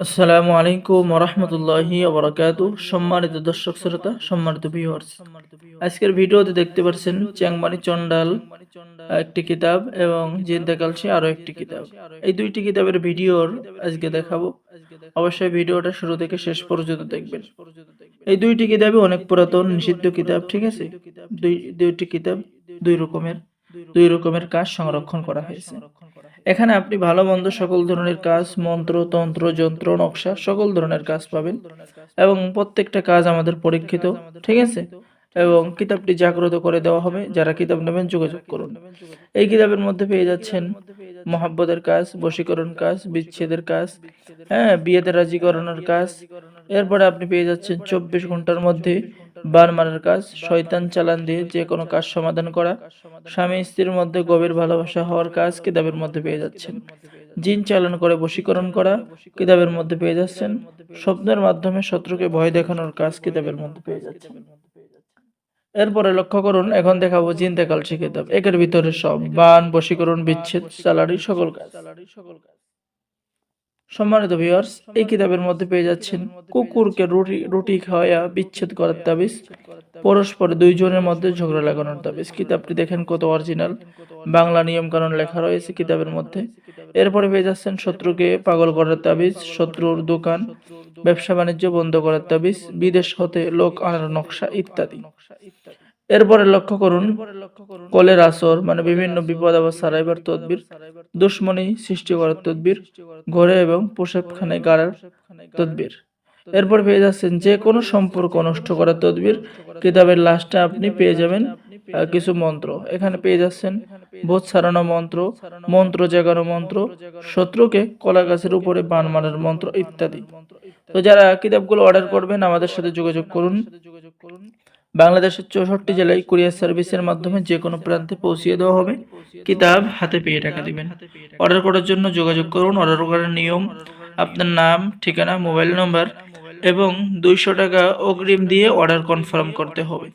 আসসালামু আলাইকুম রহমতুল্লাহি ওবরাকাতু। সম্মানিত দর্শক শ্রোতা, সম্মানিত ভিউয়ার্স আজকের ভিডিওতে দেখতে পাচ্ছেন চ্যাংমারি চন্ডাল একটি কিতাব এবং জিন্দা কালসি আরও একটি কিতাব। এই দুইটি কিতাবের ভিডিওর আজকে দেখাবো। অবশ্যই ভিডিওটা শুরু থেকে শেষ পর্যন্ত দেখবেন। এই দুইটি কিতাবই অনেক পুরাতন, নিষিদ্ধ কিতাব, ঠিক আছে? দুই, দুইটি কিতাব দুই রকমের দুই রকমের কাজ সংরক্ষণ করা হয়েছে। এখানে আপনি ভালো মন্দ সকল ধরনের কাজ, মন্ত্র, তন্ত্র, যন্ত্র, নকশা সকল ধরনের কাজ পাবেন এবং প্রত্যেকটা কাজ আমাদের পরীক্ষিত, ঠিক আছে? এবং কিতাবটি জাগ্রত করে দেওয়া হবে। যারা কিতাব নেবেন, যোগাযোগ করুন। এই কিতাবের মধ্যে পেয়ে যাচ্ছেন মহাব্বতের কাজ, বশীকরণ কাজ, বিচ্ছেদের কাজ হ্যাঁ বিয়েতে রাজি করানোর কাজ। এরপরে আপনি পেয়ে যাচ্ছেন চব্বিশ ঘণ্টার মধ্যে বার মারার কাজ, শয়তান চালান দিয়ে যে কোনো কাজ সমাধান করা, স্বামী স্ত্রীর মধ্যে গভীর ভালোবাসা হওয়ার কাজ কিতাবের মধ্যে পেয়ে যাচ্ছেন। জিন চালন করে বশীকরণ করা কিতাবের মধ্যে পেয়ে যাচ্ছেন। স্বপ্নের মাধ্যমে শত্রুকে ভয় দেখানোর কাজ কিতাবের মধ্যে পেয়ে যাচ্ছেন। এরপরে লক্ষ্য করুন, এখন দেখাবো চিন্তাকাল শিখে কিতাব একের ভিতরে সব, বান, বশীকরণ, বিচ্ছেদ, স্যালারি, সকল কাজ। সম্মানিত ভিউয়ার্স এই কিতাবের মধ্যে পেয়ে যাচ্ছেন কুকুরকে রুটি রুটি খাওয়া বিচ্ছেদ করার তাবিজ। পরস্পর দুইজনের মধ্যে ঝগড়া লাগানোর তাবিজ। কিতাবটি দেখেন কত অরিজিনাল। বাংলা নিয়ম কানুন লেখা রয়েছে কিতাবের মধ্যে। এরপরে পেয়ে যাচ্ছেন শত্রুকে পাগল করার তাবিজ, শত্রুর দোকান, ব্যবসা বাণিজ্য বন্ধ করার তাবিজ, বিদেশ হতে লোক আনার নকশা ইত্যাদি। এরপরে লক্ষ্য করুন, কলের আসর মানে বিভিন্ন বিপদ আবার সারাইবার তদবির, দুশ্মনী সৃষ্টি করার তদবির ঘরে এবং পোশাকখানায় গাড়ার তদবির। এরপর পেয়ে যাচ্ছেন যে কোনো সম্পর্ক নষ্ট করার তদবির, কিতাবের লাস্টে আপনি পেয়ে যাবেন কিছু মন্ত্র। এখানে পেয়ে যাচ্ছেন বোধ সারানো মন্ত্র মন্ত্র জাগানো মন্ত্র, শত্রুকে কলা গাছের উপরে বান মারার মন্ত্র ইত্যাদি। তো যারা কিতাবগুলো অর্ডার করবেন, আমাদের সাথে যোগাযোগ করুন। বাংলাদেশের চৌষট্টি জেলায় কুরিয়ার সার্ভিসের মাধ্যমে যে কোনো প্রান্তে পৌঁছিয়ে দেওয়া হবে। কিতাব হাতে পেয়ে টাকা দিবেন। অর্ডার করার জন্য যোগাযোগ করুন। অর্ডার করার নিয়ম, আপনার নাম, ঠিকানা মোবাইল নম্বর এবং দুইশো টাকা অগ্রিম দিয়ে অর্ডার কনফার্ম করতে হবে।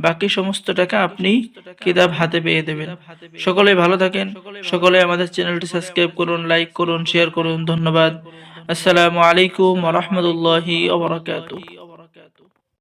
বাকি সমস্ত টাকা আপনি কিতাব হাতে পেয়ে দেবেন। সকলে ভালো থাকেন। সকলে আমাদের চ্যানেলটি সাবস্ক্রাইব করুন লাইক করুন শেয়ার করুন। ধন্যবাদ। আসসালামু আলাইকুম রহমতুল্লাহি